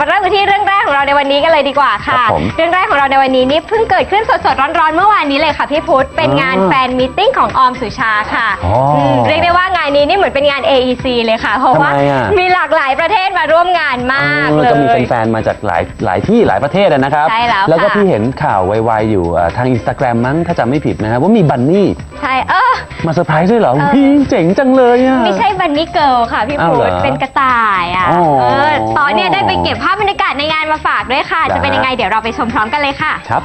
มาเริ่มกันที่เรื่องแรก ของเราในวันนี้กันเลยดีกว่าค่ะ ครับผมเรื่องแรกของเราในวันนี้นี่เพิ่งเกิดขึ้นสดๆร้อนๆเมื่อวานนี้เลยค่ะพี่พุธเป็นงานอ่าแฟนมิทติ้งของออมสุชาค่ะอ๋ออืมเรียกได้ว่างานนี้นี่เหมือนเป็นงาน AEC เลยค่ะ เพราะว่าทำไมอะมีหลากหลายประเทศมาร่วมงานมากเออเลยก็มีแฟนๆ มาจากหลายหลายที่หลายประเทศอะนะครับใช่แล้วแล้วก็ค่ะ พี่เห็นข่าวไวๆอยู่อ่าทางอินสตาแกรมมั้งถ้าจำไม่ผิดนะครับว่ามีบันนี่ใช่เออ มาเซอร์ไพรส์ด้วยเหรอเออ พี่เจ๋งจังเลยอะ ไม่ใช่บันนี่เกิลค่ะพี่อ้าวพุเหรธอเป็นกระต่ายอะ อ๋อเออตอนเนี้ยได้ไปเก็บภาพบรรยากาศในงานมาฝากด้วยค่ะ จะเป็นจ้ะยังไงเดี๋ยวเราไปชมพร้อมกันเลยค่ะ ครับ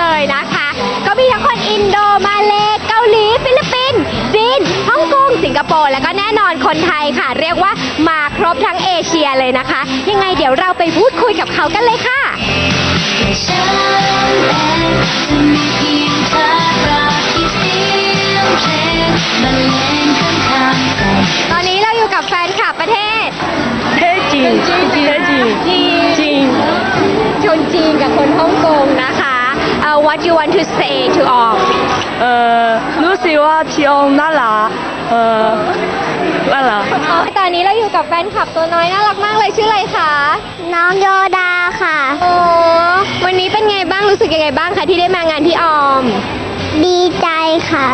เลยนะคะ ก็มีทั้งคนอินโดมาเลเกาหลีฟิลิปปินส์จีนฮ่องกงสิงคโปร์แล้วก็แน่นอนคนไทยค่ะ เรียกว่ามาครบทั้งเอเชียเลยนะคะ ยังไงเดี๋ยวเราไปพูดคุยกับเขากันเลยค่ะ what you want to say to all เอ่อรู้สึกว่าที่อมน่ารักเอ่อน่ารักตอนนี้เราอยู่กับแฟนคลับตัวน้อยน่ารักมากเลยชื่ออะไรคะน้องโยดาค่ะ โอ้วันนี้เป็นไงบ้างรู้สึกยังไงบ้างคะที่ได้มางานที่ออม ดีใจค่ะ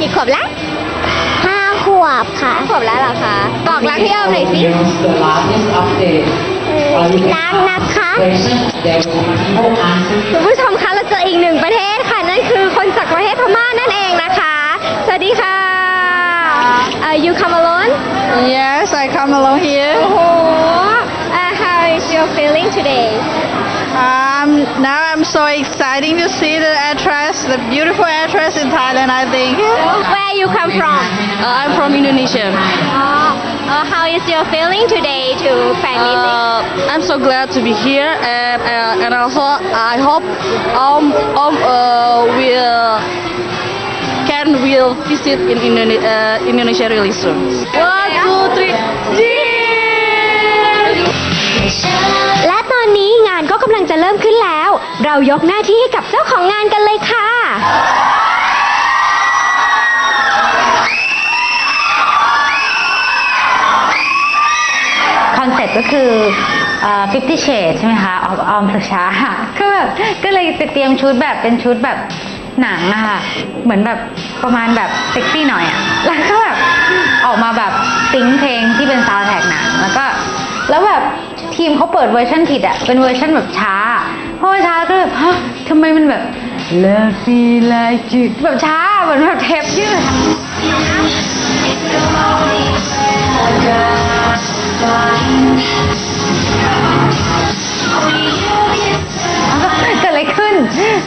กี่ขวบแล้วห้าขวบค่ะขวบแล้วเหรอคะบอกรักพี่ออมหน่อยสิ Here's the latest update. Are you รักนะคะ patient? There will be no answer คุณผู้ชมคะเราเจ ออีกหนึ่งประเทศค่ะ นั่นคือคนจากประเทศพม่านั่นเองนะคะ สวัสดีค่ะ uh, you come alone Yes I come along here โอ้โห uh, how is your feeling today um now I'm so excited to see the actress the beautiful actress in Thailand I think where you come from uh, I'm from Indonesia Oh, uh, how is your feeling today to fan meeting? Uh, I'm so glad to be here, and uh, and also I hope um um uh, will can will visit in Indone- uh, Indonesia really soon. One, two, three! และตอนนี้งานก็กำลังจะเริ่มขึ้นแล้ว เรายกหน้าที่ให้กับเจ้าของงานกันเลยค่ะ คอนเซ็ปต์ก็คือเอ่อ50 Shades ใช่ไหมคะ ออมออมสุชาก็แบบก็เลยไปเตรียมชุดแบบเป็นชุดแบบหนังอะค่ะ เหมือนแบบประมาณแบบเซ็กซี่หน่อยอะแล้วก็แบบออกมาแบบซิงเพลงที่เป็นซาวด์แทร็กหนัง แล้วก็ แล้วแบบ ทีมเขาเปิดเวอร์ชันผิดอะเป็นเวอร์ชันแบบช้าเพราะว่าช้าก็แบบฮะทำไมมันแบบ Love me like you แบบช้าเหมือนแบบเทปยืดเกิดอะไรขึ้น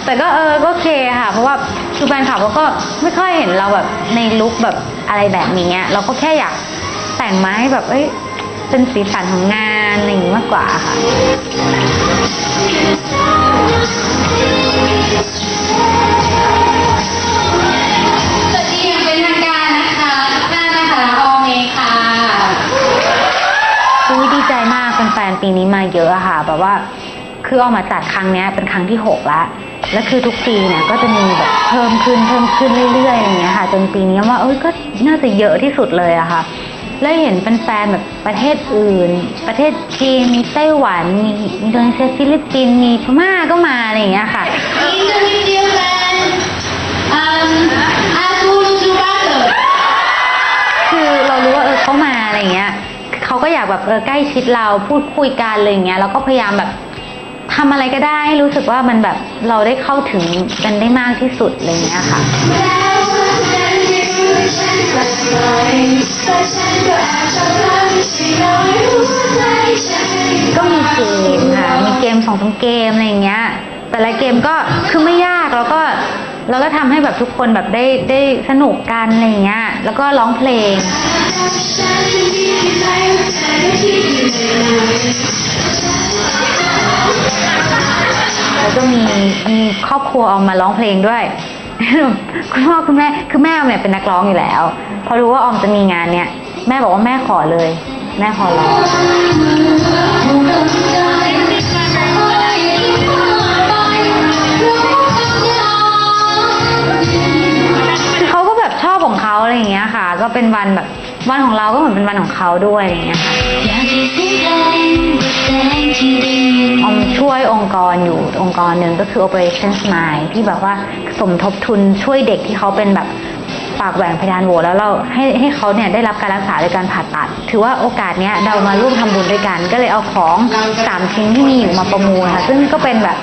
แต่ก็เออก็โอเคค่ะ เพราะว่าคือแฟนคลับเขาก็ไม่ค่อยเห็นเราแบบในลุคแบบอะไรแบบนี้อะเราก็แค่อยากแต่งมาให้แบบเอ้ยเป็นสีสันของงาน อะไรอย่างนี้มากกว่าค่ะสวัสดีอย่างเป็นทางการนะคะทุกท่านนะคะออมเองค่ะอุ้ยดีใจมากแฟนๆปีนี้มาเยอะอะค่ะแบบว่าคือออกมาจัดครั้งเนี้ยเป็นครั้งที่หกแล้ว แล้วคือทุกปีเนี่ยก็จะมีแบบเพิ่มขึ้นเพิ่มขึ้นเรื่อยๆอะไรอย่างเงี้ยค่ะ จนปีนี้ว่าเอ้ยก็น่าจะเยอะที่สุดเลยอะค่ะ แล้วเห็นแฟนๆแบบประเทศอื่น ประเทศจีนมีไต้หวันมีอินโดนีเซียฟิลิปปินส์มีพม่าก็มาอะไรอย่างเงี้ยค่ะคือเรารู้ว่าเออเขามาอะไรอย่างเงี้ยเขาก็อยากแบบเออใกล้ชิดเราพูดคุยกันอะไรอย่างเงี้ยเราก็พยายามแบบทำอะไรก็ได้ให้รู้สึกว่ามันแบบเราได้เข้าถึงกันได้มากที่สุดอะไรอย่างเงี้ยค่ะ ก็มีเกมค่ะ มีเกมสองสามเกมอะไรอย่างเงี้ย แต่ละเกมก็คือไม่ยากแล้วก็เราก็ทำให้แบบทุกคนแบบได้ได้สนุกกันอะไรอย่างเงี้ย แล้วก็ร้องเพลง แล้วก็มีมีครอบครัวออมมาร้องเพลงด้วย คุณพ่อคุณแม่คือแม่ออมเนี่ยเป็นนักร้องอยู่แล้ว พอรู้ว่าออมจะมีงานเนี่ย แม่บอกว่าแม่ขอเลย แม่ขอร้องคือเขาก็แบบชอบของเขาอะไรอย่างเงี้ยค่ะ ก็เป็นวันแบบ วันของเราก็เหมือนเป็นวันของเขาด้วยอะไรอย่างเงี้ยค่ะอยากให้เสียงเพลงบทเพลงที่ได้ยินออมช่วยองค์กรอยู่องค์กรหนึ่งก็คือ Operation Smile ที่แบบว่าสมทบทุนช่วยเด็กที่เขาเป็นแบบปากแหว่งเพดานโหวแล้วเราให้ให้เขาเนี่ยได้รับการรักษาโดยการผ่าตัด ถือว่าโอกาสเนี้ยเรามาร่วมทำบุญด้วยกัน ก็เลยเอาของสามชิ้นที่มีอยู่มาประมูลค่ะ ซึ่งก็เป็นแบบ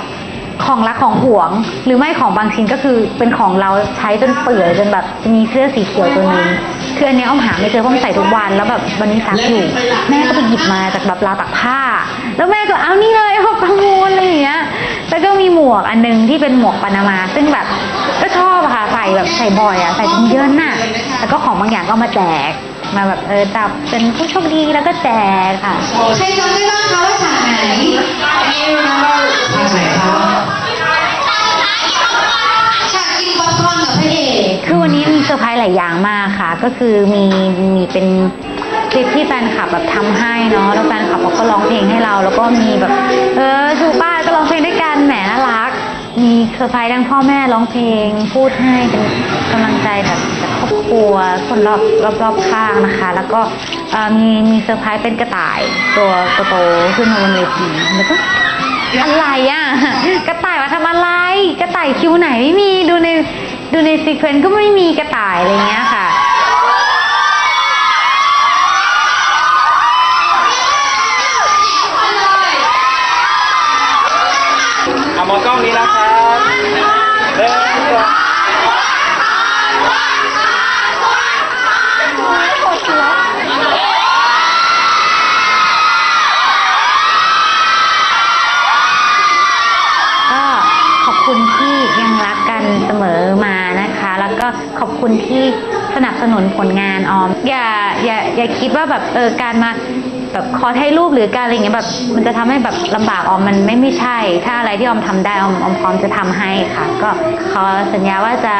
ของรักของหวง หรือไม่ของบางชิ้นก็คือเป็นของเราใช้จนเปื่อยจนแบบจะมีเสื้อสีเขียวตัวหนึง คืออันเนี้ยอ้อมหาไม่เจอเพราะอ้อมใส่ทุกวันแล้วแบบวันนี้ซักอยู่ แม่ก็ไปหยิบมาจากแบบราวตักผ้า แล้วแม่ก็เอานี่เลยเอาประมูลอะไรอย่างเงี้ยแล้วก็มีหมวกอันนึงที่เป็นหมวกปานามา ซึ่งแบบก็ชอบอะค่ะใส่แบบใส่บ่อยอะใส่จนเยินน่ะแล้วก็ของบางอย่างก็เอามาแจกมาแบบเออจับเป็นผู้โชคดีแล้วก็แจกค่ะใครจำได้บ้างคะว่าฉากไหนทางไหนครับฉากกินป๊อปคอร์นกับพระเอกคือวันนี้มีเซอร์ไพรส์หลายอย่างมาก คะ ก็คือมีมีเป็นคลิปที่แฟนคลับแบบทำให้เนาะแล้วแฟนคลับเขาก็ร้องเพลงให้เรา แล้วก็มีแบบ เออชูป้าก็ร้องเพลงด้วยกันแหมน่ารัก มีเซอร์ไพรส์ทั้งพ่อแม่ร้องเพลง พูดให้เป็นกำลังใจแบบครอบครัวคนรอบรอบรอบข้างนะคะ แล้วก็มีมีเซอร์ไพรส์เป็นกระต่าย ตัวโตๆขึ้นมาบนเวทีแล้วก็อะไรอะกระต่ายมาทำอะไร กระต่ายคิวไหนไม่มีดูในดูในซีเควนต์ก็ไม่มีกระต่ายอะไรเงี้ยค่ะ ก็ขอบคุณที่สนับสนุนผลงานออม อย่าอย่าอย่าคิดว่าแบบเออการมาแบบขอถ่ายรูปหรือการอะไรเงี้ยแบบมันจะทำให้แบบลำบากออมมันไม่ไม่ใช่ ถ้าอะไรที่ออมทำได้ออมออมพร้อมจะทำให้ค่ะ ก็ขอสัญญาว่าจะ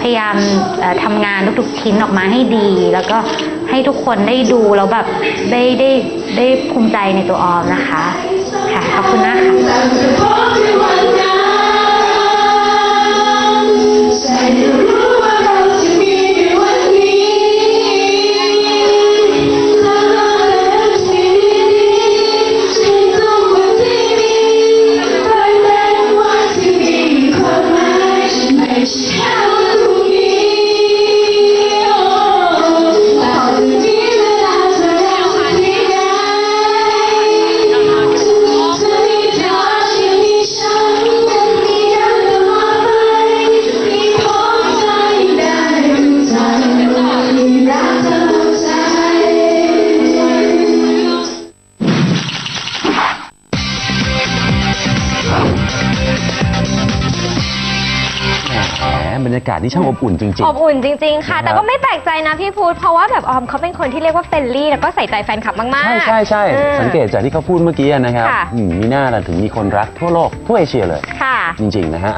พยายามเอ่อทำงานทุกๆชิ้นออกมาให้ดี แล้วก็ให้ทุกคนได้ดูแล้วแบบได้ได้ได้ภูมิใจในตัวออมนะคะค่ะขอบคุณนะคะ บรรยากาศนี่ช่างอบอุ่นจริง อบอุ่นจริง ๆ ค่ะ นะครับแต่ก็ไม่แปลกใจนะพี่พูด เพราะว่าแบบออมเขาเป็นคนที่เรียกว่าเฟรนลี่ แล้วก็ใส่ใจแฟนคลับมากใช่ๆใช่ใช่อืมสังเกตจากที่เขาพูดเมื่อกี้นะครับค่ะ อืมมีหน้าล่ะถึงมีคนรักทั่วโลกทั่วเอเชียเลย ค่ะ จริง ๆ นะฮะ